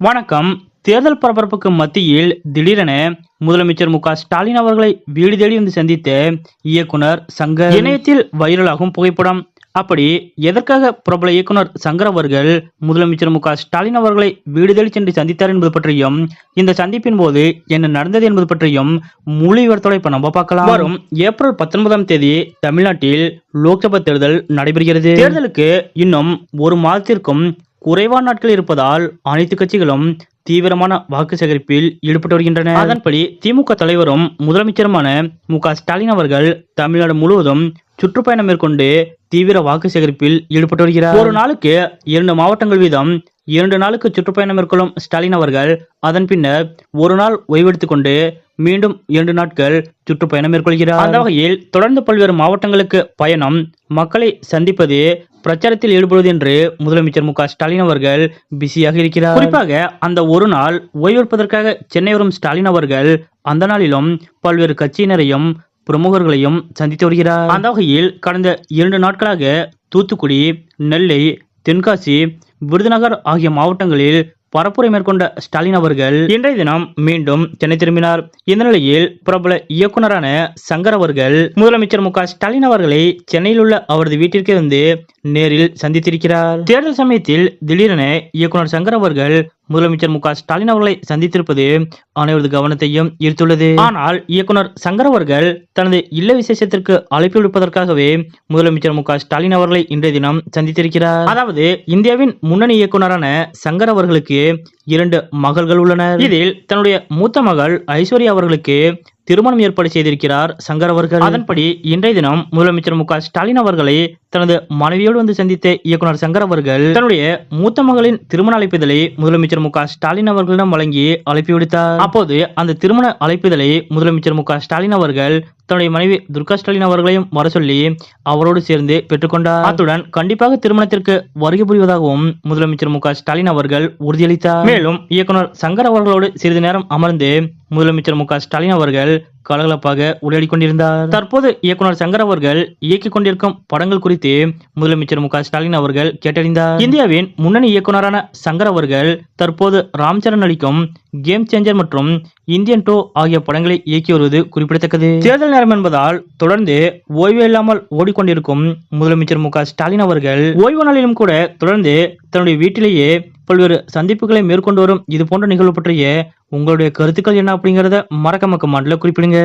வணக்கம். தேர்தல் பரபரப்புக்கு மத்தியில் திடீரென முதலமைச்சர் மு ஸ்டாலின் அவர்களை வீடு தேடி வந்து சந்தித்த இயக்குனர் சங்கர் இணையத்தில் வைரலாகும் புகைப்படம். அப்படி எதற்காக பிரபல இயக்குனர் சங்கர் அவர்கள் முதலமைச்சர் மு ஸ்டாலின் அவர்களை வீடு தேடி சென்று சந்தித்தார் என்பது பற்றியும் இந்த சந்திப்பின் போது என்ன நடந்தது என்பது பற்றியும் மொழி விவரத்தோட இப்ப நம்ம பார்க்கலாம். வரும் ஏப்ரல் பத்தொன்பதாம் தேதி தமிழ்நாட்டில் லோக்சபா தேர்தல் நடைபெறுகிறது. தேர்தலுக்கு இன்னும் ஒரு மாதத்திற்கும் குறைவான நாட்கள் இருப்பதால் அனைத்து கட்சிகளும் தீவிரமான வாக்கு சேகரிப்பில் ஈடுபட்டு வருகின்றன. அதன்படி திமுக தலைவரும் முதலமைச்சருமான மு ஸ்டாலின் அவர்கள் தமிழ்நாடு முழுவதும் சுற்றுப்பயணம் மேற்கொண்டு தீவிர வாக்கு சேகரிப்பில் ஈடுபட்டு வருகிறார். ஒரு நாளுக்கு இரண்டு மாவட்டங்கள் வீதம் இரண்டு நாளுக்கு சுற்றுப்பயணம் மேற்கொள்ளும் ஸ்டாலின் அவர்கள் அதன் பின்னர் ஒரு நாள் ஓய்வெடுத்துக் கொண்டு மீண்டும் இரண்டு நாட்கள் சுற்றுப்பயணம் மேற்கொள்கிறார். அந்த வகையில் தொடர்ந்து பல்வேறு மாவட்டங்களுக்கு பயணம் மக்களை சந்திப்பது பிரச்சாரத்தில் ஈடுபடுவது என்று முதலமைச்சர் மு ஸ்டாலின் அவர்கள் பிஸியாக இருக்கிறார். குறிப்பாக அந்த ஒரு நாள் ஓய்வெடுப்பதற்காக சென்னை வரும் ஸ்டாலின் அவர்கள் அந்த நாளிலும் பல்வேறு கட்சியினரையும் பிரமுகர்களையும் சந்தித்து வருகிறார். அந்த வகையில் கடந்த இரண்டு நாட்களாக தூத்துக்குடி நெல்லை தென்காசி விருதுநகர் ஆகிய மாவட்டங்களில் பரப்புரை மேற்கொண்ட ஸ்டாலின் அவர்கள் இன்றைய தினம் மீண்டும் சென்னை திரும்பினார். இந்த நிலையில் பிரபல இயக்குனரான சங்கர் அவர்கள் முதலமைச்சர் மு ஸ்டாலின் அவர்களை சென்னையில் உள்ள அவரது வீட்டிற்கு வந்து நேரில் சந்தித்திருக்கிறார். தேர்தல் சமயத்தில் திடீரென இயக்குனர் சங்கர் அவர்கள் முதலமைச்சர் மு க ஸ்டாலின் அவர்களை சந்தித்திருப்பது அனைவரது கவனத்தையும் ஈர்த்துள்ளது. ஆனால் இயக்குனர் சங்கர் அவர்கள் தனது இல்ல விசேஷத்திற்கு அழைப்பு விடுப்பதற்காகவே முதலமைச்சர் மு க ஸ்டாலின் அவர்களை இன்றைய தினம் சந்தித்திருக்கிறார். அதாவது இந்தியாவின் முன்னணி இயக்குனரான சங்கர் அவர்களுக்கு இரண்டு மகள்கள் உள்ளனர். இதில் தன்னுடைய மூத்த மகள் ஐஸ்வர்யா அவர்களுக்கு திருமணம் ஏற்பாடு செய்திருக்கிறார் சங்கர் அவர்கள். அதன்படி இன்றைய தினம் முதலமைச்சர் மு ஸ்டாலின் அவர்களை தனது மனைவியோடு வந்து சந்தித்த இயக்குனர் சங்கர் அவர்கள் தன்னுடைய மூத்த மகளின் திருமண அழைப்பிதழை முதலமைச்சர் மு ஸ்டாலின் அவர்களிடம் வழங்கி அழைப்பு விடுத்தார் அப்போது அந்த திருமண அழைப்பிதழை முதலமைச்சர் மு ஸ்டாலின் அவர்கள் தன்னுடைய மனைவி துர்கா ஸ்டாலின் அவர்களையும் வர சொல்லி அவரோடு சேர்ந்து பெற்றுக்கொண்டார். அத்துடன் கண்டிப்பாக திருமணத்திற்கு வருகை புரிவதாகவும் முதலமைச்சர் மு ஸ்டாலின் அவர்கள் உறுதியளித்தார். மேலும் இயக்குனர் சங்கர் அவர்களோடு சிறிது நேரம் அமர்ந்து முதலமைச்சர் மு ஸ்டாலின் அவர்கள் கலகலப்பாக உரையாடி கொண்டிருந்தார். தற்போது இயக்குனர் சங்கர் அவர்கள் இயக்கிக் கொண்டிருக்கும் படங்கள் குறித்து முதலமைச்சர் மு ஸ்டாலின் அவர்கள் கேட்டறிந்தார். இந்தியாவின் முன்னணி இயக்குனரான சங்கர் அவர்கள் தற்போது ராம்சரன் அளிக்கும் கேம் சேஞ்சர் மற்றும் இந்தியன் டோ ஆகிய படங்களை இயக்கி வருவது குறிப்பிடத்தக்கது. தேர்தல் நேரம் என்பதால் தொடர்ந்து ஓய்வு இல்லாமல் ஓடிக்கொண்டிருக்கும் முதலமைச்சர் மு ஸ்டாலின் அவர்கள் ஓய்வு நாளிலும் கூட தொடர்ந்து தன்னுடைய வீட்டிலேயே பல்வேறு சந்திப்புகளை மேற்கொண்டு வரும். இது போன்ற நிகழ்வு பற்றிய உங்களுடைய கருத்துக்கள் என்ன அப்படிங்கறத மறக்காம கமெண்ட்ல குறிப்பிடுங்க.